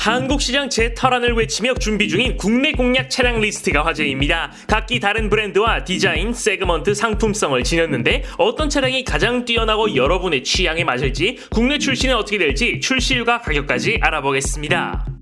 한국 시장 재탈환을 외치며 준비 중인 국내 공략 차량 리스트가 화제입니다. 각기 다른 브랜드와 디자인, 세그먼트, 상품성을 지녔는데 어떤 차량이 가장 뛰어나고 여러분의 취향에 맞을지 국내 출시는 어떻게 될지 출시일과 가격까지 알아보겠습니다.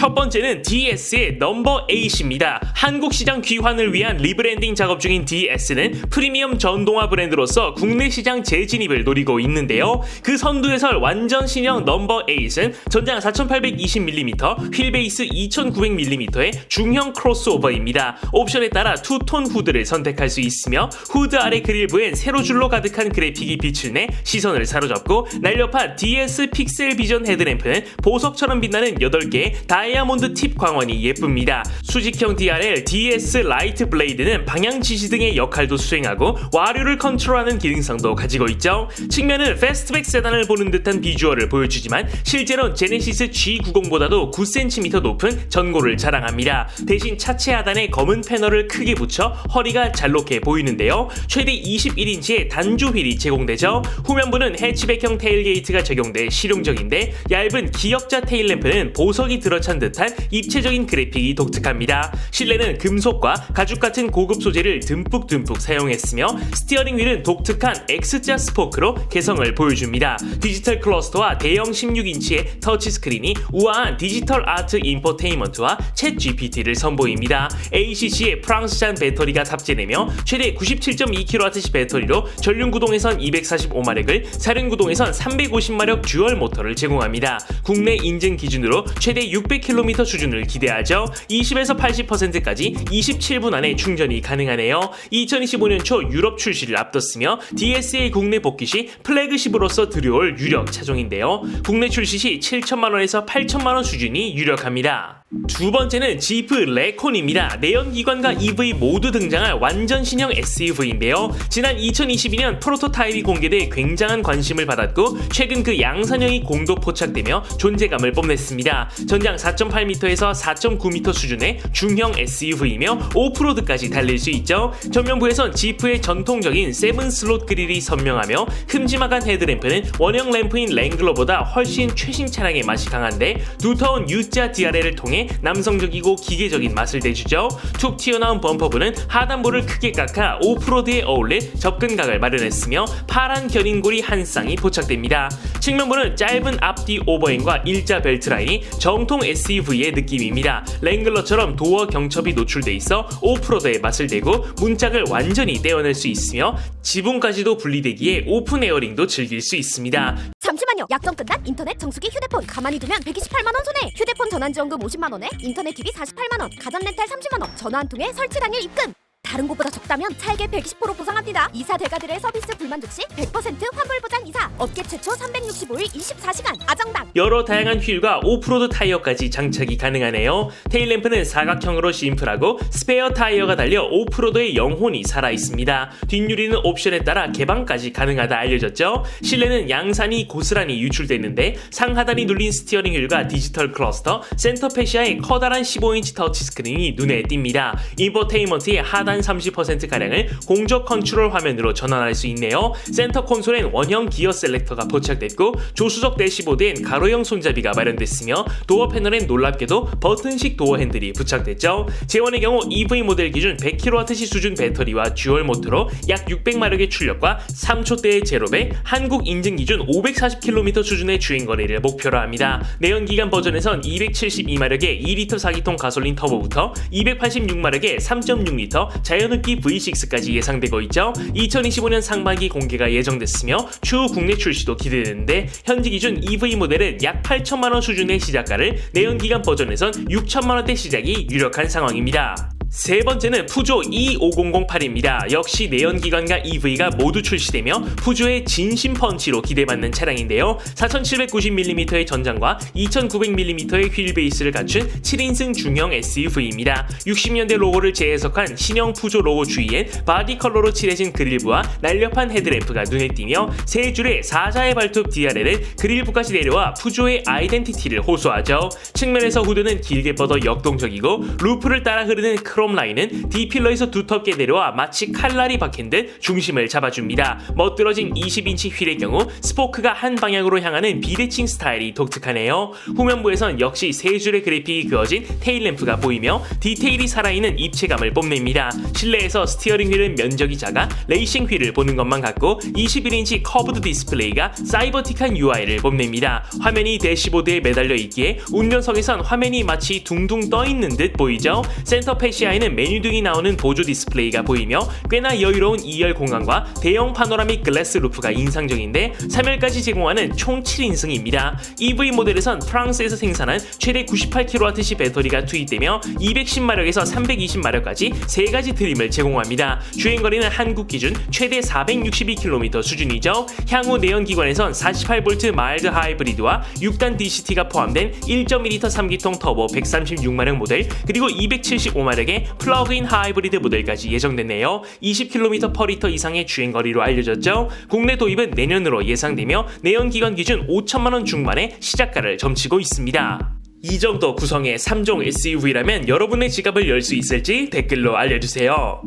첫 번째는 DS의 넘버 8입니다. 한국 시장 귀환을 위한 리브랜딩 작업 중인 DS는 프리미엄 전동화 브랜드로서 국내 시장 재진입을 노리고 있는데요. 그 선두에서 완전 신형 넘버 8은 전장 4820mm, 휠베이스 2900mm의 중형 크로스오버입니다. 옵션에 따라 투톤 후드를 선택할 수 있으며 후드 아래 그릴부엔 세로 줄로 가득한 그래픽이 빛을 내 시선을 사로잡고 날렵한 DS 픽셀 비전 헤드램프는 보석처럼 빛나는 8개의 다이 아몬드 팁 광원이 예쁩니다. 수직형 DRL DS 라이트 블레이드는 방향 지시 등의 역할도 수행하고 와류를 컨트롤하는 기능성도 가지고 있죠. 측면은 패스트백 세단을 보는 듯한 비주얼을 보여주지만 실제로는 제네시스 G90보다도 9cm 높은 전고를 자랑합니다. 대신 차체 하단에 검은 패널을 크게 붙여 허리가 잘록해 보이는데요. 최대 21인치의 단조 휠이 제공되죠. 후면부는 해치백형 테일게이트가 적용돼 실용적인데 얇은 기역자 테일램프는 보석이 들어찬 듯한 입체적인 그래픽이 독특합니다. 실내는 금속과 가죽 같은 고급 소재를 듬뿍듬뿍 사용했으며 스티어링 휠은 독특한 X자 스포크로 개성을 보여줍니다. 디지털 클러스터와 대형 16인치의 터치 스크린이 우아한 디지털 아트 인포테인먼트와 챗 GPT를 선보입니다. ACC의 프랑스산 배터리가 탑재되며 최대 97.2kWh 배터리로 전륜 구동에선 245마력을 사륜 구동에선 350마력 듀얼 모터를 제공합니다. 국내 인증 기준으로 최대 600km 수준을 기대하죠. 20에서 80%까지 27분 안에 충전이 가능하네요. 2025년 초 유럽 출시를 앞뒀으며 DSA 국내 복귀 시 플래그십으로서 들여올 유력 차종인데요. 국내 출시 시 7천만 원에서 8천만 원 수준이 유력합니다. 두 번째는 지프 레콘입니다. 내연기관과 EV 모두 등장할 완전 신형 SUV인데요. 지난 2022년 프로토타입이 공개돼 굉장한 관심을 받았고 최근 그 양산형이 공도 포착되며 존재감을 뽐냈습니다. 전장 4.8m에서 4.9m 수준의 중형 SUV이며 오프로드까지 달릴 수 있죠. 전면부에선 지프의 전통적인 세븐 슬롯 그릴이 선명하며 큼지막한 헤드램프는 원형 램프인 랭글러보다 훨씬 최신 차량의 맛이 강한데 두터운 U자 DRL을 통해 남성적이고 기계적인 맛을 내주죠. 툭 튀어나온 범퍼부는 하단부를 크게 깎아 오프로드에 어울릴 접근각을 마련했으며 파란 견인고리 한 쌍이 포착됩니다. 측면부는 짧은 앞뒤 오버행과 일자 벨트 라인이 정통 SUV의 느낌입니다. 랭글러처럼 도어 경첩이 노출돼 있어 오프로드에 맛을 내고 문짝을 완전히 떼어낼 수 있으며 지붕까지도 분리되기에 오픈 에어링도 즐길 수 있습니다. 잠시만요. 약정 끝난 인터넷 정수기 휴대폰 가만히 두면 128만 원 손해. 휴대폰 전환 지원금 50만 원에 인터넷 TV 48만 원, 가전 렌탈 30만 원, 전화 한 통에 설치 당일 입금. 다른 곳보다 적다면 차액의 120% 보상합니다. 이사 대가들의 서비스 불만족 시 100% 환불 보장 이사. 업계 최초 365일 24시간 아정당. 여러 다양한 휠과 오프로드 타이어까지 장착이 가능하네요. 테일램프는 사각형으로 심플하고 스페어 타이어가 달려 오프로드의 영혼이 살아 있습니다. 뒷유리는 옵션에 따라 개방까지 가능하다 알려졌죠. 실내는 양산이 고스란히 유출되는데 상하단이 눌린 스티어링 휠과 디지털 클러스터, 센터 페시아의 커다란 15인치 터치 스크린이 눈에 띕니다. 인포테인먼트의 하단 30%가량을 공조 컨트롤 화면으로 전환할 수 있네요. 센터 콘솔엔 원형 기어 셀렉터가 포착됐고 조수석 대시보드엔 가로형 손잡이가 마련됐으며 도어 패널엔 놀랍게도 버튼식 도어 핸들이 부착됐죠. 제원의 경우 EV 모델 기준 100kWh 수준 배터리와 듀얼 모터로 약 600마력의 출력과 3초대의 제로백, 한국 인증 기준 540km 수준의 주행 거리를 목표로 합니다. 내연기관 버전에선 272마력의 2리터 4기통 가솔린 터보부터 286마력의 3.6리터 자연흡기 V6까지 예상되고 있죠. 2025년 상반기 공개가 예정됐으며 추후 국내 출시도 기대되는데 현지 기준 EV 모델은 약 8천만 원 수준의 시작가를 내연기관 버전에선 6천만 원대 시작이 유력한 상황입니다. 세 번째는 푸조 E5008입니다. 역시 내연기관과 EV가 모두 출시되며 푸조의 진심 펀치로 기대받는 차량인데요. 4790mm의 전장과 2900mm의 휠 베이스를 갖춘 7인승 중형 SUV입니다. 60년대 로고를 재해석한 신형 푸조 로고 주위엔 바디 컬러로 칠해진 그릴부와 날렵한 헤드램프가 눈에 띄며 세 줄의 사자의 발톱 DRL은 그릴부까지 내려와 푸조의 아이덴티티를 호소하죠. 측면에서 후드는 길게 뻗어 역동적이고 루프를 따라 흐르는 크로 크롬 라인은 D필러에서 두텁게 내려와 마치 칼날이 박힌 듯 중심을 잡아줍니다. 멋들어진 20인치 휠의 경우 스포크가 한 방향으로 향하는 비대칭 스타일이 독특하네요. 후면부에선 역시 세 줄의 그래픽이 그어진 테일램프가 보이며 디테일이 살아있는 입체감을 뽐냅니다. 실내에서 스티어링 휠은 면적이 작아 레이싱 휠을 보는 것만 같고 21인치 커브드 디스플레이가 사이버틱한 UI를 뽐냅니다. 화면이 대시보드에 매달려 있기에 운전석에선 화면이 마치 둥둥 떠 있는 듯 보이죠. 센터 패시아 에는 메뉴 등이 나오는 보조 디스플레이가 보이며 꽤나 여유로운 2열 공간과 대형 파노라믹 글래스 루프가 인상적인데 3열까지 제공하는 총 7인승입니다. EV 모델에선 프랑스에서 생산한 최대 98kWh 배터리가 투입되며 210마력에서 320마력까지 세 가지 트림을 제공합니다. 주행거리는 한국 기준 최대 462km 수준이죠. 향후 내연기관에선 48V 마일드 하이브리드와 6단 DCT가 포함된 1.2L 3기통 터보 136마력 모델 그리고 275마력의 플러그인 하이브리드 모델까지 예정됐네요. 20km per 리터 이상의 주행거리로 알려졌죠. 국내 도입은 내년으로 예상되며 내연기관 기준 5천만 원 중반의 시작가를 점치고 있습니다. 이 정도 구성의 3종 SUV라면 여러분의 지갑을 열 수 있을지 댓글로 알려주세요.